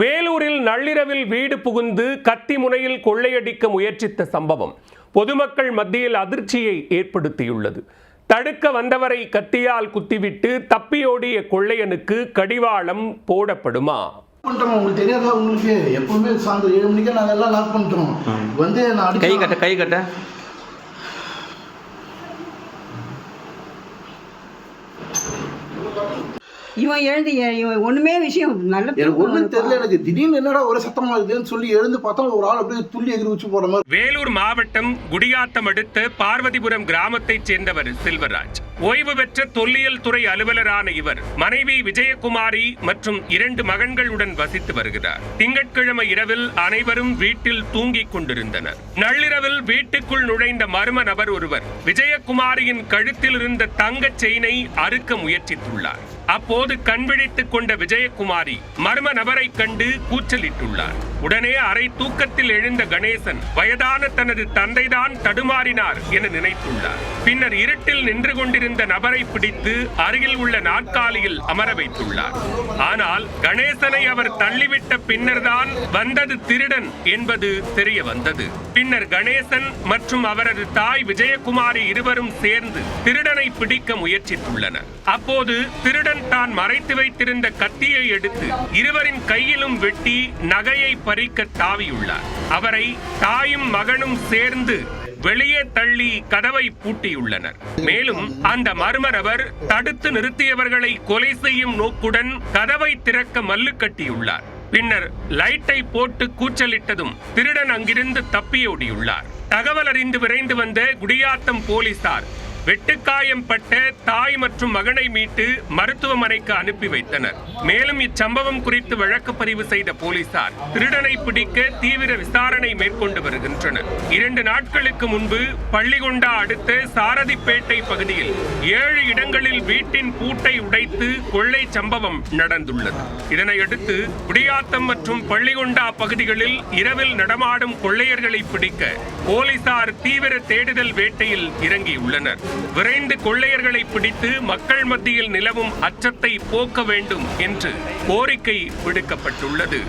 வேலூரில் நள்ளிரவில் வீடு புகுந்து கத்தி முனையில் கொள்ளையடிக்க முயற்சித்த சம்பவம் பொதுமக்கள் மத்தியில் அதிர்ச்சியை ஏற்படுத்தியுள்ளது. தடுக்க வந்தவரை கத்தியால் குத்திவிட்டு தப்பியோடிய கொள்ளையனுக்கு கடிவாளம் போடப்படுமா? பண்ணிட்டோம் உங்களுக்கு தெரியாதா? உங்களுக்கு எப்பவுமே சாயந்தரம் ஏழு மணிக்கே நாங்கள் எல்லாம் லாக் பண்ணிட்டோம் வந்து நான் கை கட்ட கை கட்ட. இவன் எழுந்து இவன் ஒண்ணுமே விஷயம் நல்ல எனக்கு ஒன்றும் தெரியல எனக்கு திடீர்னு என்னடா ஒரு சத்தமா இருக்குதுன்னு சொல்லி எழுந்து பார்த்தா ஒரு ஆள் அப்படியே துள்ளி எகிரி வச்சு போற மாதிரி. வேலூர் மாவட்டம் குடியாத்தம் அடுத்த பார்வதிபுரம் கிராமத்தைச் சேர்ந்தவர் செல்வராஜ். ஓய்வு பெற்ற தொல்லியல் துறை அலுவலரான இவர் மனைவி விஜயகுமாரி மற்றும் இரண்டு மகன்களுடன் வசித்து வருகிறார். திங்கட்கிழமை இரவில் அனைவரும் வீட்டில் தூங்கிக் கொண்டிருந்தனர். நள்ளிரவில் வீட்டுக்குள் நுழைந்த மர்ம நபர் ஒருவர் விஜயகுமாரியின் கழுத்தில் இருந்த தங்கச் செயினை அறுக்க முயற்சித்துள்ளார். அப்போது கண்விழித்துக் கொண்ட விஜயகுமாரி மர்ம நபரை கண்டு கூச்சலிட்டுள்ளார். உடனே அரை தூக்கத்தில் எழுந்த கணேசன் வயதான தனது தந்தைதான் தடுமாறினார் என நினைத்துள்ளார். பின்னர் இருட்டில் நின்று கொண்டிருந்த நபரை பிடித்து அருகில் உள்ள நாற்காலியில் அமர வைத்துள்ளார். ஆனால் கணேசனை அவர் தள்ளிவிட்ட பின்னர்தான் வந்தது திருடன் என்பது தெரிய வந்தது பின்னர் கணேசன் மற்றும் அவரது தாய் விஜயகுமாரி இருவரும் சேர்ந்து திருடனை பிடிக்க முயற்சித்துள்ளனர். அப்போது திருடன் அவன் தான் மறைத்து வைத்திருந்த கத்தியை எடுத்து இருவரின் கையிலும் வெட்டி நகையை பறிக்க தாவியுள்ளார். அவரை தாயும் மகனும் சேர்ந்து வெளியே தள்ளி கதவை பூட்டியுள்ளனர். மேலும் அந்த மர்மரவர் தடுத்து நிறுத்தியவர்களை கொலை செய்யும் நோக்குடன் கதவை திறக்க மல்லு கட்டியுள்ளார். பின்னர் லைட்டை போட்டு கூச்சலிட்டதும் திருடன் அங்கிருந்து தப்பியோடியுள்ளார். தகவல் அறிந்து விரைந்து வந்த குடியாத்தம் போலீசார் வெட்டுக்காயம் பட்ட தாய் மற்றும் மகனை மீட்டு மருத்துவமனைக்கு அனுப்பி வைத்தனர். மேலும் இச்சம்பவம் குறித்து வழக்கு பதிவு செய்த போலீசார் திருடனை பிடிக்க தீவிர விசாரணை மேற்கொண்டு வருகின்றனர். இரண்டு நாட்களுக்கு முன்பு பள்ளிகொண்டா அடுத்த சாரதிப்பேட்டை பகுதியில் ஏழு இடங்களில் வீட்டின் பூட்டை உடைத்து கொள்ளை சம்பவம் நடந்துள்ளது. இதனையடுத்து குடியாத்தம் மற்றும் பள்ளிகொண்டா பகுதிகளில் இரவில் நடமாடும் கொள்ளையர்களை பிடிக்க போலீசார் தீவிர தேடுதல் வேட்டையில் இறங்கியுள்ளனர். விரைந்து கொள்ளையர்களை பிடித்து மக்கள் மத்தியில் நிலவும் அச்சத்தை போக்க வேண்டும் என்று கோரிக்கை விடுக்கப்பட்டுள்ளது.